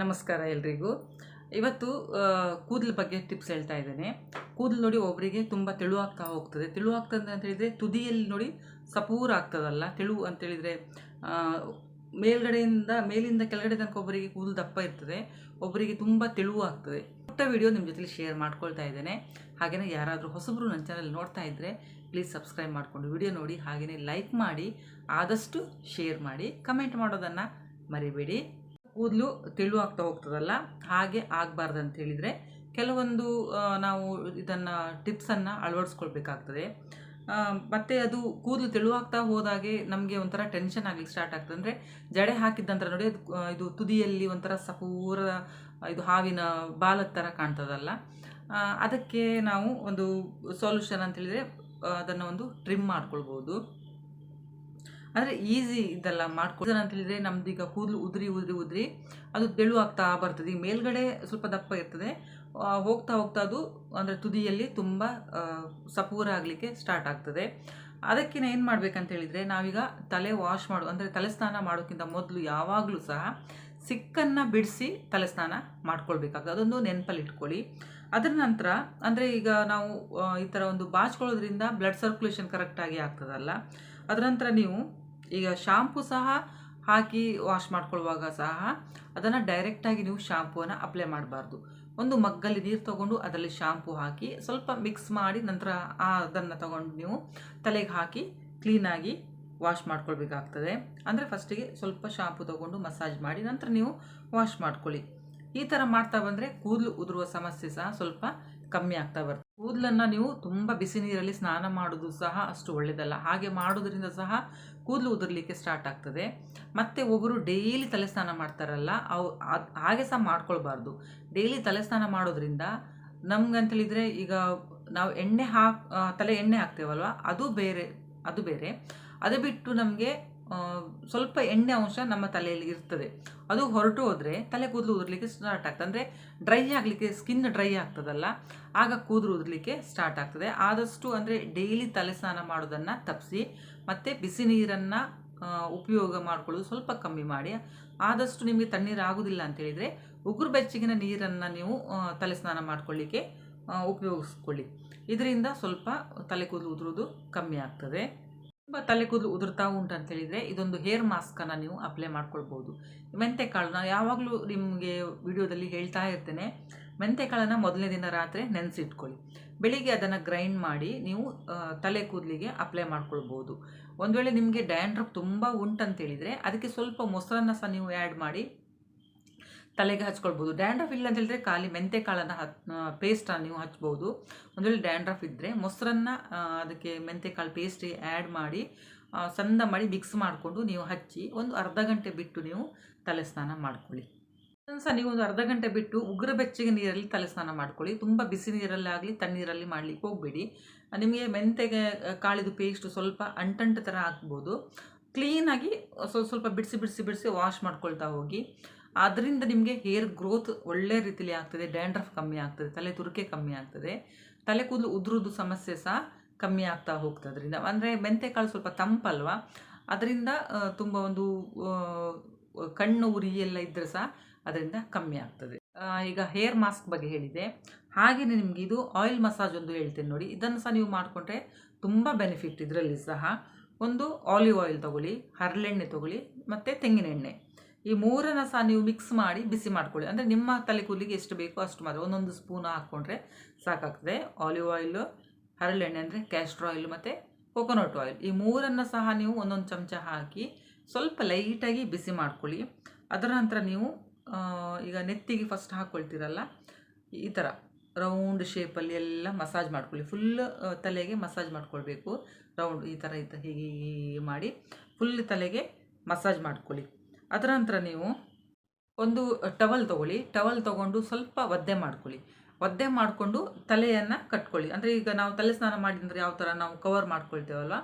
ನಮಸ್ಕಾರ ಎಲ್ರಿಗೂ. ಇವತ್ತು ಕೂದಲು ಬಗ್ಗೆ ಟಿಪ್ಸ್ ಹೇಳ್ತಾ ಇದ್ದೇನೆ. ಕೂದಲು ನೋಡಿ ಒಬ್ಬರಿಗೆ ತುಂಬ ತೆಳುವಾಗ್ತಾ ಹೋಗ್ತದೆ. ತೆಳುವಾಗ್ತದೆ ಅಂತ ಹೇಳಿದರೆ ತುದಿಯಲ್ಲಿ ನೋಡಿ ಸಪೂರ ಆಗ್ತದಲ್ಲ. ತೆಳು ಅಂತ ಹೇಳಿದರೆ ಮೇಲ್ಗಡೆಯಿಂದ, ಮೇಲಿಂದ ಕೆಳಗಡೆ ತನಕ ಒಬ್ಬರಿಗೆ ಕೂದಲು ದಪ್ಪ ಇರ್ತದೆ. ಒಬ್ಬರಿಗೆ ತುಂಬ ತೆಳುವು ಆಗ್ತದೆ. ಪುಟ್ಟ ವಿಡಿಯೋ ನಿಮ್ಮ ಜೊತೆಲಿ ಶೇರ್ ಮಾಡ್ಕೊಳ್ತಾ ಇದ್ದೇನೆ. ಹಾಗೆಯೇ ಯಾರಾದರೂ ಹೊಸಬರು ನನ್ನ ಚಾನಲ್ ನೋಡ್ತಾ ಇದ್ದರೆ ಪ್ಲೀಸ್ ಸಬ್ಸ್ಕ್ರೈಬ್ ಮಾಡಿಕೊಂಡು ವಿಡಿಯೋ ನೋಡಿ ಹಾಗೆಯೇ ಲೈಕ್ ಮಾಡಿ, ಆದಷ್ಟು ಶೇರ್ ಮಾಡಿ ಕಮೆಂಟ್ ಮಾಡೋದನ್ನು ಮರಿಬೇಡಿ. ಕೂದಲು ತೆಳು ಆಗ್ತಾ ಹೋಗ್ತದಲ್ಲ, ಹಾಗೆ ಆಗಬಾರ್ದು ಅಂತ ಹೇಳಿದರೆ ಕೆಲವೊಂದು ನಾವು ಇದನ್ನು ಟಿಪ್ಸನ್ನು ಅಳವಡಿಸ್ಕೊಳ್ಬೇಕಾಗ್ತದೆ. ಮತ್ತು ಅದು ಕೂದಲು ತೆಳುವಾಗ್ತಾ ಹೋದಾಗೆ ನಮಗೆ ಒಂಥರ ಟೆನ್ಷನ್ ಆಗಲಿಕ್ಕೆ ಸ್ಟಾರ್ಟ್ ಆಗ್ತದೆ. ಅಂದರೆ ಜಡೆ ಹಾಕಿದ ನಂತರ ನೋಡಿ ಇದು ತುದಿಯಲ್ಲಿ ಒಂಥರ ಸಪೂರ, ಇದು ಹಾವಿನ ಬಾಲದ ಥರ ಕಾಣ್ತದಲ್ಲ. ಅದಕ್ಕೆ ನಾವು ಒಂದು ಸೊಲ್ಯೂಷನ್ ಅಂತ ಹೇಳಿದರೆ ಅದನ್ನು ಒಂದು ಟ್ರಿಮ್ ಮಾಡ್ಕೊಳ್ಬೋದು. ಅಂದರೆ ಈಸಿ ಇದೆಲ್ಲ ಮಾಡ್ಕೊಳ್ತಾರೆ ಅಂತ ಹೇಳಿದರೆ ನಮ್ದೀಗ ಕೂದಲು ಉದುರಿ ಉದುರಿ ಉದುರಿ, ಅದು ತೆಳು ಆಗ್ತಾ ಬರ್ತದೆ. ಈ ಮೇಲ್ಗಡೆ ಸ್ವಲ್ಪ ದಪ್ಪ ಇರ್ತದೆ. ಹೋಗ್ತಾ ಹೋಗ್ತಾ ಅದು ಅಂದರೆ ತುದಿಯಲ್ಲಿ ತುಂಬ ಸಪೂರ ಆಗಲಿಕ್ಕೆ ಸ್ಟಾರ್ಟ್ ಆಗ್ತದೆ. ಅದಕ್ಕೆ ಏನು ಮಾಡ್ಬೇಕಂತ ಹೇಳಿದರೆ ನಾವೀಗ ತಲೆ ವಾಶ್ ಮಾಡು, ಅಂದರೆ ತಲೆ ಸ್ನಾನ ಮಾಡೋಕ್ಕಿಂತ ಮೊದಲು ಯಾವಾಗಲೂ ಸಹ ಸಿಕ್ಕನ್ನು ಬಿಡಿಸಿ ತಲೆ ಸ್ನಾನ ಮಾಡ್ಕೊಳ್ಬೇಕಾಗ್ತದೆ. ಅದೊಂದು ನೆನಪಲ್ಲಿ ಇಟ್ಕೊಳ್ಳಿ. ಅದರ ನಂತರ ಅಂದರೆ ಈಗ ನಾವು ಈ ಥರ ಒಂದು ಬಾಚ್ಕೊಳ್ಳೋದ್ರಿಂದ ಬ್ಲಡ್ ಸರ್ಕ್ಯುಲೇಷನ್ ಕರೆಕ್ಟಾಗಿ ಆಗ್ತದಲ್ಲ. ಅದರ ನಂತರ ನೀವು ಈಗ ಶಾಂಪು ಸಹ ಹಾಕಿ ವಾಶ್ ಮಾಡ್ಕೊಳ್ಳುವಾಗ ಸಹ ಅದನ್ನು ಡೈರೆಕ್ಟಾಗಿ ನೀವು ಶಾಂಪೂನ ಅಪ್ಲೈ ಮಾಡಬಾರ್ದು. ಒಂದು ಮಗ್ಗಲ್ಲಿ ನೀರು ತಗೊಂಡು ಅದರಲ್ಲಿ ಶಾಂಪು ಹಾಕಿ ಸ್ವಲ್ಪ ಮಿಕ್ಸ್ ಮಾಡಿ ನಂತರ ಅದನ್ನು ತಗೊಂಡು ನೀವು ತಲೆಗೆ ಹಾಕಿ ಕ್ಲೀನಾಗಿ ವಾಶ್ ಮಾಡ್ಕೊಳ್ಬೇಕಾಗ್ತದೆ. ಅಂದರೆ ಫಸ್ಟಿಗೆ ಸ್ವಲ್ಪ ಶಾಂಪು ತಗೊಂಡು ಮಸಾಜ್ ಮಾಡಿ ನಂತರ ನೀವು ವಾಶ್ ಮಾಡ್ಕೊಳ್ಳಿ. ಈ ಥರ ಮಾಡ್ತಾ ಬಂದರೆ ಕೂದಲು ಉದುರುವ ಸಮಸ್ಯೆ ಸಹ ಸ್ವಲ್ಪ ಕಮ್ಮಿ ಆಗ್ತಾ ಬರ್ತದೆ ಕೂದಲನ್ನು ನೀವು ತುಂಬ ಬಿಸಿ ನೀರಲ್ಲಿ ಸ್ನಾನ ಮಾಡೋದು ಸಹ ಅಷ್ಟು ಒಳ್ಳೆಯದಲ್ಲ ಹಾಗೆ ಮಾಡೋದ್ರಿಂದ ಸಹ ಕೂದಲು ಉದುರಲಿಕ್ಕೆ ಸ್ಟಾರ್ಟ್ ಆಗ್ತದೆ. ಮತ್ತು ಒಬ್ಬರು ಡೈಲಿ ತಲೆ ಸ್ನಾನ ಮಾಡ್ತಾರಲ್ಲ, ಅವು ಹಾಗೆ ಸಹ ಮಾಡ್ಕೊಳ್ಬಾರ್ದು. ಡೈಲಿ ತಲೆ ಸ್ನಾನ ಮಾಡೋದ್ರಿಂದ ನಮ್ಗಂತೇಳಿದರೆ ಈಗ ನಾವು ಎಣ್ಣೆ ಹಾಕ್ ತಲೆ ಎಣ್ಣೆ ಹಾಕ್ತೇವಲ್ವ? ಅದು ಬೇರೆ ಅದು ಬೇರೆ. ಅದು ಬಿಟ್ಟು ನಮಗೆ ಸ್ವಲ್ಪ ಎಣ್ಣೆ ಅಂಶ ನಮ್ಮ ತಲೆಯಲ್ಲಿ ಇರ್ತದೆ. ಅದು ಹೊರಟು ಹೋದರೆ ತಲೆ ಕೂದಲು ಉದುರ್ಲಿಕ್ಕೆ ಸ್ಟಾರ್ಟ್ ಆಗ್ತದೆ. ಅಂದರೆ ಡ್ರೈ ಆಗಲಿಕ್ಕೆ ಸ್ಕಿನ್ ಡ್ರೈ ಆಗ್ತದಲ್ಲ, ಆಗ ಕೂದಲು ಉದುರ್ಲಿಕ್ಕೆ ಸ್ಟಾರ್ಟ್ ಆಗ್ತದೆ. ಆದಷ್ಟು ಅಂದರೆ ಡೈಲಿ ತಲೆ ಸ್ನಾನ ಮಾಡೋದನ್ನು ತಪ್ಪಿಸಿ ಮತ್ತು ಬಿಸಿ ನೀರನ್ನು ಉಪಯೋಗ ಮಾಡ್ಕೊಳ್ಳೋದು ಸ್ವಲ್ಪ ಕಮ್ಮಿ ಮಾಡಿ. ಆದಷ್ಟು ನಿಮಗೆ ತಣ್ಣೀರು ಆಗೋದಿಲ್ಲ ಅಂತ ಹೇಳಿದರೆ ಉಗುರು ಬೆಚ್ಚಗಿನ ನೀರನ್ನು ನೀವು ತಲೆ ಸ್ನಾನ ಮಾಡ್ಕೊಳ್ಳಿಕ್ಕೆ ಉಪಯೋಗಿಸ್ಕೊಳ್ಳಿ. ಇದರಿಂದ ಸ್ವಲ್ಪ ತಲೆ ಕೂದಲು ಉದುರೋದು ಕಮ್ಮಿ ಆಗ್ತದೆ. ತುಂಬ ತಲೆ ಕೂದಲು ಉದುರ್ತಾ ಉಂಟು ಅಂತ ಹೇಳಿದರೆ ಇದೊಂದು ಹೇರ್ ಮಾಸ್ಕನ್ನು ನೀವು ಅಪ್ಲೈ ಮಾಡ್ಕೊಳ್ಬೋದು. ಮೆಂತೆ ಕಾಳನ್ನ ಯಾವಾಗಲೂ ನಿಮಗೆ ವಿಡಿಯೋದಲ್ಲಿ ಹೇಳ್ತಾ ಇರ್ತೇನೆ. ಮೆಂತೆಕಾಳನ್ನು ಮೊದಲನೇ ದಿನ ರಾತ್ರಿ ನೆನೆಸಿಟ್ಕೊಳ್ಳಿ. ಬೆಳಿಗ್ಗೆ ಅದನ್ನು ಗ್ರೈಂಡ್ ಮಾಡಿ ನೀವು ತಲೆ ಕೂದಲಿಗೆ ಅಪ್ಲೈ ಮಾಡ್ಕೊಳ್ಬೋದು. ಒಂದು ವೇಳೆ ನಿಮಗೆ ಡ್ಯಾಂಡ್ರಫ್ ತುಂಬ ಉಂಟಂತೇಳಿದರೆ ಅದಕ್ಕೆ ಸ್ವಲ್ಪ ಮೊಸರನ್ನು ಸಹ ನೀವು ಆ್ಯಡ್ ಮಾಡಿ. ತಲೆಗೆ ಹಚ್ಕೊಳ್ಬೋದು. ಡ್ಯಾಂಡ್ರಫ್ ಇಲ್ಲ ಅಂತ ಹೇಳಿದ್ರೆ ಖಾಲಿ ಮೆಂತೆಕಾಳನ್ನು ಹ ಪೇಸ್ಟನ್ನು ನೀವು ಹಚ್ಬೋದು. ಒಂದು ವೇಳೆ ಡ್ಯಾಂಡ್ರಫ್ ಇದ್ದರೆ ಮೊಸರನ್ನು ಅದಕ್ಕೆ ಮೆಂತೆ ಕಾಳು ಪೇಸ್ಟ್ ಆ್ಯಡ್ ಮಾಡಿ ಸಂದ ಮಾಡಿ ಮಿಕ್ಸ್ ಮಾಡಿಕೊಂಡು ನೀವು ಹಚ್ಚಿ ಒಂದು ಅರ್ಧ ಗಂಟೆ ಬಿಟ್ಟು ನೀವು ತಲೆ ಸ್ನಾನ ಮಾಡ್ಕೊಳ್ಳಿ ಸಹ ನೀವು ಒಂದು ಅರ್ಧ ಗಂಟೆ ಬಿಟ್ಟು ಉಗುರು ಬೆಚ್ಚಗೆ ನೀರಲ್ಲಿ ತಲೆ ಸ್ನಾನ ಮಾಡ್ಕೊಳ್ಳಿ. ತುಂಬ ಬಿಸಿ ನೀರಲ್ಲಿ ಆಗಲಿ ತಣ್ಣೀರಲ್ಲಿ ಮಾಡಲಿಕ್ಕೆ ಹೋಗಬೇಡಿ. ನಿಮಗೆ ಮೆಂತೆಗೆ ಕಾಳಿದು ಪೇಸ್ಟು ಸ್ವಲ್ಪ ಅಂಟಂಟು ಥರ ಹಾಕ್ಬೋದು ಕ್ಲೀನಾಗಿ ಸ್ವಲ್ಪ ಸ್ವಲ್ಪ ಬಿಡಿಸಿ ಬಿಡಿಸಿ ಬಿಡಿಸಿ ವಾಶ್ ಮಾಡ್ಕೊಳ್ತಾ ಹೋಗಿ. ಅದರಿಂದ ನಿಮಗೆ ಹೇರ್ ಗ್ರೋತ್ ಒಳ್ಳೆ ರೀತಿಯಲ್ಲಿ ಆಗ್ತದೆ ಡ್ಯಾಂಡ್ರಫ್ ಕಮ್ಮಿ ಆಗ್ತದೆ, ತಲೆ ತುರಿಕೆ ಕಮ್ಮಿ ಆಗ್ತದೆ. ತಲೆ ಕೂದಲು ಉದುರುದು ಸಮಸ್ಯೆ ಸಹ ಕಮ್ಮಿ ಆಗ್ತಾ ಹೋಗ್ತದೆ ಅದರಿಂದ. ಅಂದರೆ ಮೆಂತೆಕಾಳು ಸ್ವಲ್ಪ ತಂಪಲ್ವ? ಅದರಿಂದ ತುಂಬ ಒಂದು ಕಣ್ಣು ಉರಿ ಎಲ್ಲ ಇದ್ದರೆ ಸಹ ಅದರಿಂದ ಕಮ್ಮಿ ಆಗ್ತದೆ. ಈಗ ಹೇರ್ ಮಾಸ್ಕ್ ಬಗ್ಗೆ ಹೇಳಿದೆ. ಹಾಗೆಯೇ ನಿಮಗೆ ಇದು ಆಯಿಲ್ ಮಸಾಜ್ ಒಂದು ಹೇಳ್ತೇನೆ ನೋಡಿ. ಇದನ್ನು ಸಹ ನೀವು ಮಾಡಿಕೊಂಡ್ರೆ ತುಂಬ ಬೆನಿಫಿಟ್ ಇದರಲ್ಲಿ ಸಹ. ಒಂದು ಆಲಿವ್ ಆಯಿಲ್ ತಗೊಳ್ಳಿ, ಹರಳೆಣ್ಣೆ ತಗೊಳ್ಳಿ, ಮತ್ತು ತೆಂಗಿನೆಣ್ಣೆ ಈ ಮೂರನ್ನು ಸಹ ನೀವು ಮಿಕ್ಸ್ ಮಾಡಿ ಬಿಸಿ ಮಾಡ್ಕೊಳ್ಳಿ. ಅಂದರೆ ನಿಮ್ಮ ತಲೆ ಕೂದಲಿಗೆ ಎಷ್ಟು ಬೇಕೋ ಅಷ್ಟು ಮಾತ್ರ. ಒಂದೊಂದು ಸ್ಪೂನ್ ಹಾಕ್ಕೊಂಡ್ರೆ ಸಾಕಾಗ್ತದೆ. ಆಲಿವ್ ಆಯಿಲು ಹರಳೆಣ್ಣೆ ಅಂದರೆ ಕ್ಯಾಸ್ಟ್ರ್ ಆಯಿಲ್ ಮತ್ತು ಕೊಕೊನಟ್ ಆಯಿಲ್ ಈ ಮೂರನ್ನು ಸಹ ನೀವು ಒಂದೊಂದು ಚಮಚ ಹಾಕಿ ಸ್ವಲ್ಪ ಲೈಟಾಗಿ ಬಿಸಿ ಮಾಡ್ಕೊಳ್ಳಿ. ಅದರ ನಂತರ ನೀವು ಈಗ ನೆತ್ತಿಗೆ ಫಸ್ಟ್ ಹಾಕ್ಕೊಳ್ತೀರಲ್ಲ ಈ ಥರ ರೌಂಡ್ ಶೇಪಲ್ಲಿ ಎಲ್ಲ ಮಸಾಜ್ ಮಾಡ್ಕೊಳ್ಳಿ. ಫುಲ್ ತಲೆಗೆ ಮಸಾಜ್ ಮಾಡ್ಕೊಳ್ಬೇಕು. ರೌಂಡ್ ಈ ಥರ ಈ ಥರ ಹೀಗೆ ಹೀಗೆ ಮಾಡಿ ಫುಲ್ ತಲೆಗೆ ಮಸಾಜ್ ಮಾಡ್ಕೊಳ್ಳಿ. ಅದರ ನಂತರ ನೀವು ಒಂದು ಟವಲ್ ತೊಗೊಳ್ಳಿ. ಟವಲ್ ತೊಗೊಂಡು ಸ್ವಲ್ಪ ಒದ್ದೆ ಮಾಡ್ಕೊಳ್ಳಿ. ಒದ್ದೆ ಮಾಡಿಕೊಂಡು ತಲೆಯನ್ನು ಕಟ್ಕೊಳ್ಳಿ. ಅಂದರೆ ಈಗ ನಾವು ತಲೆ ಸ್ನಾನ ಮಾಡಿದ್ರೆ ಯಾವ ಥರ ನಾವು ಕವರ್ ಮಾಡ್ಕೊಳ್ತೇವಲ್ವ?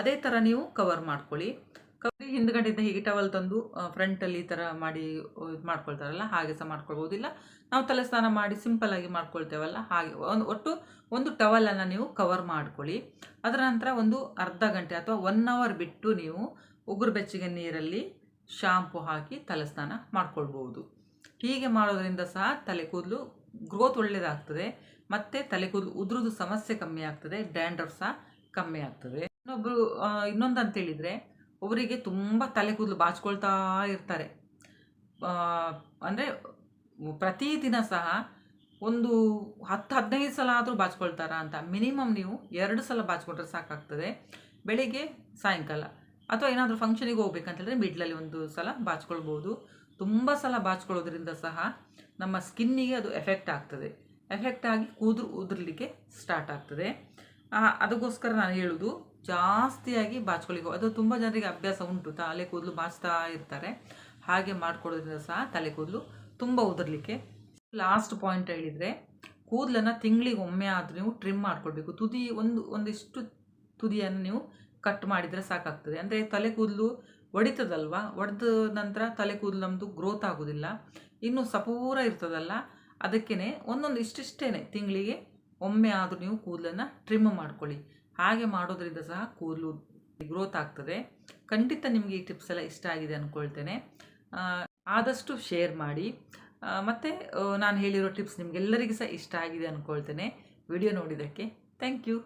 ಅದೇ ಥರ ನೀವು ಕವರ್ ಮಾಡ್ಕೊಳ್ಳಿ. ಕವರಿ ಹಿಂದ್ಗಡೆಯಿಂದ ಹೀಗೆ ಟವಲ್ ತಂದು ಫ್ರಂಟಲ್ಲಿ ಈ ಥರ ಮಾಡಿ ಇದು ಮಾಡ್ಕೊಳ್ತಾರಲ್ಲ, ಹಾಗೆ ಸಹ ಮಾಡ್ಕೊಳ್ಬೋದಿಲ್ಲ. ನಾವು ತಲೆ ಸ್ನಾನ ಮಾಡಿ ಸಿಂಪಲಾಗಿ ಮಾಡ್ಕೊಳ್ತೇವಲ್ಲ, ಹಾಗೆ. ಒಂದು ಒಟ್ಟು ಒಂದು ಟವಲನ್ನು ನೀವು ಕವರ್ ಮಾಡ್ಕೊಳ್ಳಿ. ಅದರ ನಂತರ ಒಂದು ಅರ್ಧ ಗಂಟೆ ಅಥವಾ ಒನ್ ಅವರ್ ಬಿಟ್ಟು ನೀವು ಉಗುರು ಬೆಚ್ಚಗೆ ನೀರಲ್ಲಿ ಶಾಂಪು ಹಾಕಿ ತಲೆ ಸ್ನಾನ ಮಾಡ್ಕೊಳ್ಬೋದು ಹೀಗೆ ಮಾಡೋದರಿಂದ ಸಹ ತಲೆ ಕೂದಲು ಗ್ರೋತ್ ಒಳ್ಳೆಯದಾಗ್ತದೆ ಮತ್ತು ತಲೆ ಕೂದಲು ಉದುರುದು ಸಮಸ್ಯೆ ಕಮ್ಮಿ ಆಗ್ತದೆ ಡ್ಯಾಂಡ್ರಫ್ ಸಹ ಕಮ್ಮಿ ಆಗ್ತದೆ. ಇನ್ನೊಬ್ಬರು ಇನ್ನೊಂದು ಅಂತೇಳಿದರೆ ಒಬ್ಬರಿಗೆ ತುಂಬ ತಲೆ ಕೂದಲು ಬಾಚ್ಕೊಳ್ತಾ ಇರ್ತಾರೆ. ಅಂದರೆ ಪ್ರತಿದಿನ ಸಹ ಒಂದು ಹತ್ತು ಹದಿನೈದು ಸಲ ಆದರೂ ಬಾಚ್ಕೊಳ್ತಾರ ಅಂತ, ಮಿನಿಮಮ್ ನೀವು ಎರಡು ಸಲ ಬಾಚ್ಕೊಂಡ್ರೆ ಸಾಕಾಗ್ತದೆ. ಬೆಳಿಗ್ಗೆ ಸಾಯಂಕಾಲ. ಅಥವಾ ಏನಾದರೂ ಫಂಕ್ಷನಿಗೆ ಹೋಗ್ಬೇಕಂತೇಳಿದ್ರೆ ಮಿಡ್ಲಲ್ಲಿ ಒಂದು ಸಲ ಬಾಚ್ಕೊಳ್ಬೋದು. ತುಂಬ ಸಲ ಬಾಚ್ಕೊಳ್ಳೋದ್ರಿಂದ ಸಹ ನಮ್ಮ ಸ್ಕಿನ್ನಿಗೆ ಅದು ಎಫೆಕ್ಟ್ ಆಗ್ತದೆ. ಎಫೆಕ್ಟ್ ಆಗಿ ಕೂದಲು ಉದುರ್ಲಿಕ್ಕೆ ಸ್ಟಾರ್ಟ್ ಆಗ್ತದೆ. ಅದಕ್ಕೋಸ್ಕರ ನಾನು ಹೇಳೋದು, ಜಾಸ್ತಿಯಾಗಿ ಬಾಚ್ಕೊಳ್ಳಿಕ್ಕೆ ಅದು ತುಂಬ ಜನರಿಗೆ ಅಭ್ಯಾಸ ಉಂಟು. ತಲೆ ಕೂದಲು ಬಾಚ್ತಾ ಇರ್ತಾರೆ. ಹಾಗೆ ಮಾಡ್ಕೊಳ್ಳೋದ್ರಿಂದ ಸಹ ತಲೆ ಕೂದಲು ತುಂಬ ಉದುರಲಿಕ್ಕೆ. ಲಾಸ್ಟ್ ಪಾಯಿಂಟ್ ಹೇಳಿದರೆ, ಕೂದಲನ್ನು ತಿಂಗಳಿಗೆ ಒಮ್ಮೆ ಆದರೂ ನೀವು ಟ್ರಿಮ್ ಮಾಡ್ಕೊಳ್ಬೇಕು. ತುದಿ ಒಂದು, ಒಂದಿಷ್ಟು ತುದಿಯನ್ನು ನೀವು ಕಟ್ ಮಾಡಿದರೆ ಸಾಕಾಗ್ತದೆ. ಅಂದರೆ ತಲೆ ಕೂದಲು ಒಡಿತದಲ್ವ? ಒಡೆದ ನಂತರ ತಲೆ ಕೂದಲು ನಮ್ಮದು ಗ್ರೋತ್ ಆಗೋದಿಲ್ಲ. ಇನ್ನು ಸಪೂರ ಇರ್ತದಲ್ಲ. ಅದಕ್ಕೇ ಒಂದೊಂದು ಇಷ್ಟಿಷ್ಟೇ ತಿಂಗಳಿಗೆ ಒಮ್ಮೆ ಆದರೂ ನೀವು ಕೂದಲನ್ನು ಟ್ರಿಮ್ ಮಾಡ್ಕೊಳ್ಳಿ. ಹಾಗೆ ಮಾಡೋದ್ರಿಂದ ಸಹ ಕೂದಲು ಗ್ರೋತ್ ಆಗ್ತದೆ. ಖಂಡಿತ ನಿಮಗೆ ಈ ಟಿಪ್ಸ್ ಎಲ್ಲ ಇಷ್ಟ ಆಗಿದೆ ಅಂದ್ಕೊಳ್ತೇನೆ ಆದಷ್ಟು ಶೇರ್ ಮಾಡಿ. ಮತ್ತು ನಾನು ಹೇಳಿರೋ ಟಿಪ್ಸ್ ನಿಮಗೆಲ್ಲರಿಗೂ ಸಹ ಇಷ್ಟ ಆಗಿದೆ ಅಂದ್ಕೊಳ್ತೇನೆ ವಿಡಿಯೋ ನೋಡಿದ್ದಕ್ಕೆ ಥ್ಯಾಂಕ್ ಯು